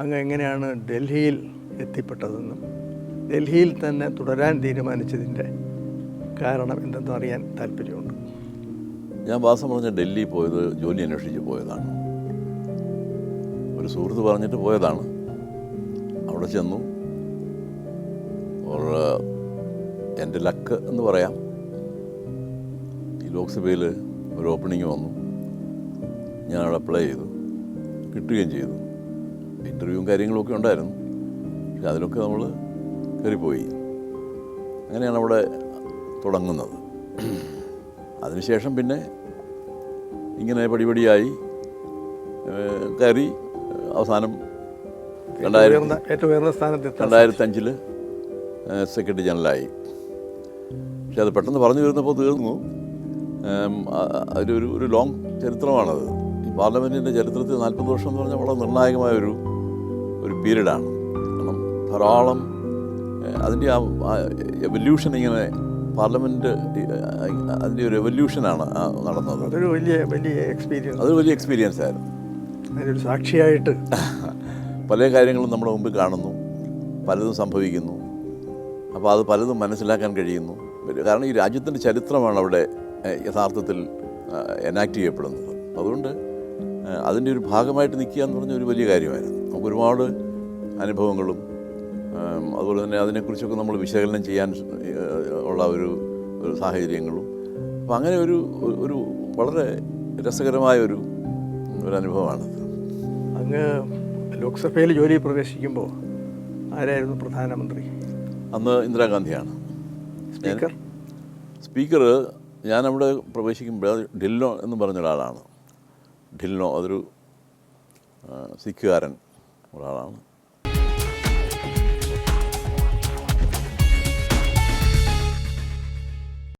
അങ്ങ് എങ്ങനെയാണ് ഡൽഹിയിൽ എത്തിപ്പെട്ടതെന്നും ഡൽഹിയിൽ തന്നെ തുടരാൻ തീരുമാനിച്ചതിന്റെ കാരണം എന്തെന്ന് അറിയാൻ താല്പര്യമുണ്ട്. ഞാൻ വാസം പറഞ്ഞ ഡൽഹി പോയത് ജോലി അന്വേഷിച്ച് പോയതാണ്. ഒരു സുഹൃത്ത് പറഞ്ഞിട്ട് പോയതാണ്. അവിടെ ചെന്നു. എന്റെ ലക്ക് എന്ന് പറയാം. ഈ ലോക്സഭയിൽ ഒരു ഓപ്പണിങ് വന്നു. ഞാൻ അവിടെ അപ്ലൈ ചെയ്തു. കിട്ടുകയും ചെയ്തു. ഇന്റർവ്യൂവും കാര്യങ്ങളൊക്കെ ഉണ്ടായിരുന്നു. പക്ഷെ അതിലൊക്കെ നമ്മൾ കയറിപ്പോയി. അങ്ങനെയാണ് അവിടെ തുടങ്ങുന്നത്. അതിനുശേഷം പിന്നെ ഇങ്ങനെ പടിപടിയായി കയറി അവസാനം രണ്ടായിരത്തി ഏറ്റവും ഉയർന്ന സ്ഥാനത്തെത്താൻ രണ്ടായിരത്തി അഞ്ചിൽ സെക്രട്ടറി ജനറലായി. പക്ഷെ അത് പെട്ടെന്ന് പറഞ്ഞു വരുന്നപ്പോൾ തീർന്നു. അതിലൊരു ഒരു ലോങ് ചരിത്രമാണത്. പാർലമെന്റിന്റെ ചരിത്രത്തിൽ നാൽപ്പത് വർഷം എന്ന് പറഞ്ഞാൽ വളരെ നിർണായകമായ ഒരു ഒരു പീരീഡാണ്. കാരണം ധാരാളം അതിന്റെ ആ എവല്യൂഷൻ ഇങ്ങനെ പാർലമെന്റ് അതിന്റെ ഒരു എവല്യൂഷനാണ് നടന്നത്. അതൊരു വലിയ വലിയ എക്സ്പീരിയൻസ് അതൊരു വലിയ എക്സ്പീരിയൻസ് ആയിരുന്നു. അതിനൊരു സാക്ഷിയായിട്ട്. പല കാര്യങ്ങളും നമ്മുടെ മുമ്പിൽ കാണുന്നു. പലതും സംഭവിക്കുന്നു. അപ്പോൾ അത് പലതും മനസ്സിലാക്കാൻ കഴിയുന്നു. കാരണം ഈ രാജ്യത്തിന്റെ ചരിത്രമാണ് അവിടെ യഥാർത്ഥത്തിൽ എനാക്ട് ചെയ്യപ്പെടുന്നത്. അതുകൊണ്ട് അതിന്റെ ഒരു ഭാഗമായിട്ട് നിൽക്കുക എന്ന് പറഞ്ഞ ഒരു വലിയ കാര്യമായിരുന്നു. നമുക്ക് ഒരുപാട് അനുഭവങ്ങളും അതുപോലെ തന്നെ അതിനെക്കുറിച്ചൊക്കെ നമ്മൾ വിശകലനം ചെയ്യാൻ ഉള്ള ഒരു ഒരു സാഹചര്യങ്ങളും. അപ്പം അങ്ങനെ ഒരു ഒരു വളരെ രസകരമായ ഒരു ഒരു അനുഭവമാണ് അങ്ങ് ലോക്സഭയിൽ ജോലി പ്രവേശിക്കുമ്പോൾ ആരായിരുന്നു പ്രധാനമന്ത്രി? അന്ന് ഇന്ദിരാഗാന്ധിയാണ്. സ്പീക്കർ? സ്പീക്കർ ഞാൻ അവിടെ പ്രവേശിക്കുമ്പോൾ ഡില്ലോ എന്ന് പറഞ്ഞ ഒരാളാണ്. ഡില്ലോ അതൊരു സിഖുകാരൻ ഒരാളാണ്.